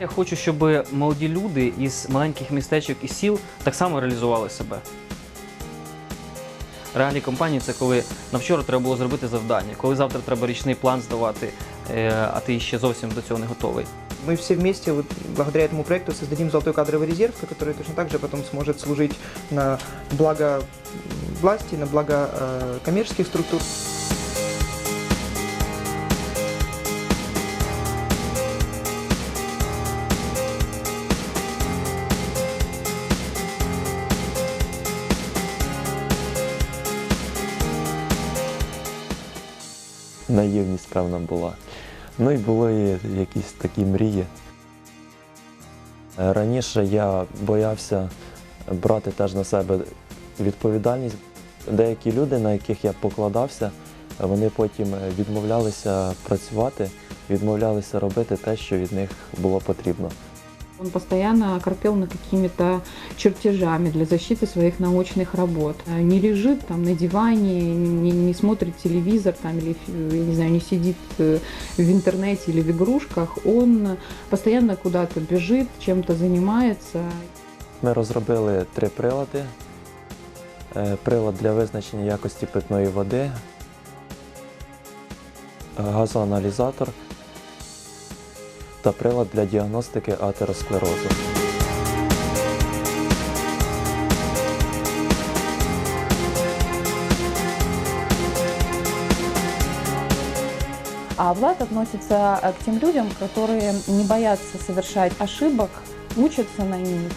Я хочу, щоб молоді люди із маленьких містечок і сіл так само реалізували себе. Реальні компанії це коли на вчора треба було зробити завдання, коли завтра треба річний план здавати, е, а ти ще зовсім до цього не готовий. Мы все вместе, вот, благодаря этому проекту, создадим золотой кадровый резерв, который точно так же потом сможет служить на благо власти, на благо э, коммерческих структур. Наївність певна була. Ну і були якісь такі мрії. Раніше я боявся брати теж на себе відповідальність. Деякі люди, на яких я покладався, вони потім відмовлялися працювати, відмовлялися робити те, що від них було потрібно. Он постоянно корпел над какими-то чертежами для защиты своих научных работ. Э, Не лежит там на диване, не, не смотрит телевизор там, или, я не знаю, не сидит э, в интернете или в игрушках. Он постоянно куда-то бежит, чем-то занимается. Ми розробили три прилади. Е, Прилад для визначення якості питної води, е, газоаналізатор та прилад для діагностики атеросклерозу. А Влад относится э, к тем людям, которые не боятся совершать ошибок, учатся на них.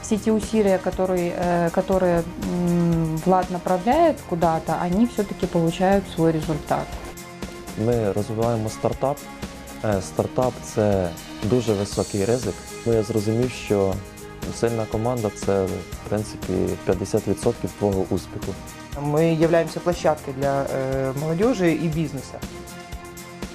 Все те усилия, которые, э, которые м, Влад направляет куда-то, они все-таки получают свой результат. Ми розвиваємо стартап. Е, Стартап це дуже високий ризик. Ну, я зрозумів, що сильна команда це в принципі 50% твого успіху. Ми являємося площадкою для э, молодежи і бизнеса.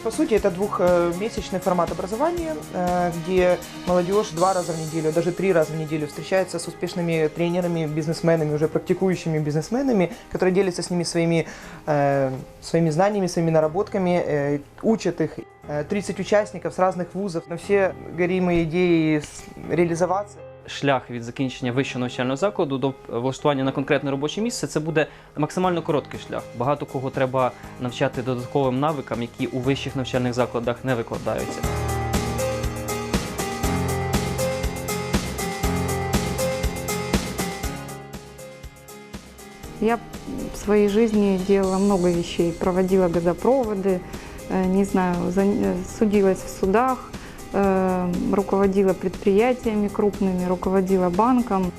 По сути, это двухмесячный формат образования, э, где молодежь два раза в неделю, даже три раза в неделю встречается с успешными тренерами, бизнесменами, уже практикующими бизнесменами, которые делятся с ними своими, э, своими знаниями, своими наработками, э, учат их. Э, 30 участников с разных вузов, но все горимые идеи реализоваться. Шлях від закінчення вищого навчального закладу до влаштування на конкретне робоче місце це буде максимально короткий шлях. Багато кого треба навчати додатковим навикам, які у вищих навчальних закладах не викладаються. Я в своей жизни делала много вещей. Проводила газопроводы, э, не знаю, за- э, судилась в судах, э, руководила предприятиями крупными, руководила банком.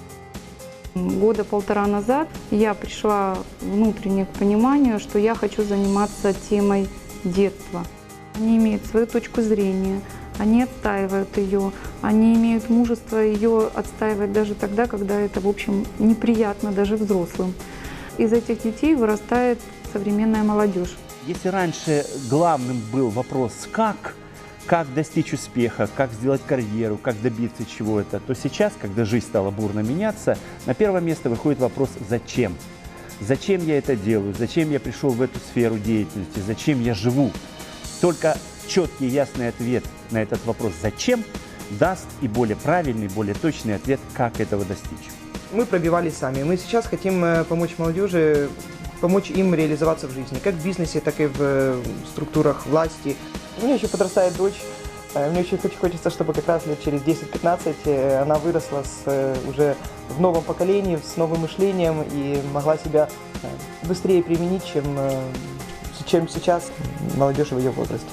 Года полтора назад я пришла внутренне к пониманию, что я хочу заниматься темой детства. Они имеют свою точку зрения, они отстаивают ее, они имеют мужество ее отстаивать даже тогда, когда это, в общем, неприятно даже взрослым. Из этих детей вырастает современная молодежь. Если раньше главным был вопрос «как?», как достичь успеха, как сделать карьеру, как добиться чего-то, то сейчас, когда жизнь стала бурно меняться, на первое место выходит вопрос «зачем?». Зачем я это делаю? Зачем я пришел в эту сферу деятельности? Зачем я живу? Только четкий ясный ответ на этот вопрос «зачем?» даст и более правильный, более точный ответ, как этого достичь. Мы пробивались сами. Мы сейчас хотим э, помочь молодежи, помочь им реализоваться в жизни, как в бизнесе, так и в э, структурах власти. У меня еще подрастает дочь. Э, Мне очень хоч- хочется, чтобы как раз лет через 10-15 э, она выросла с, уже в новом поколении, с новым мышлением и могла себя быстрее применить, чем, чем сейчас молодежь в ее возрасте.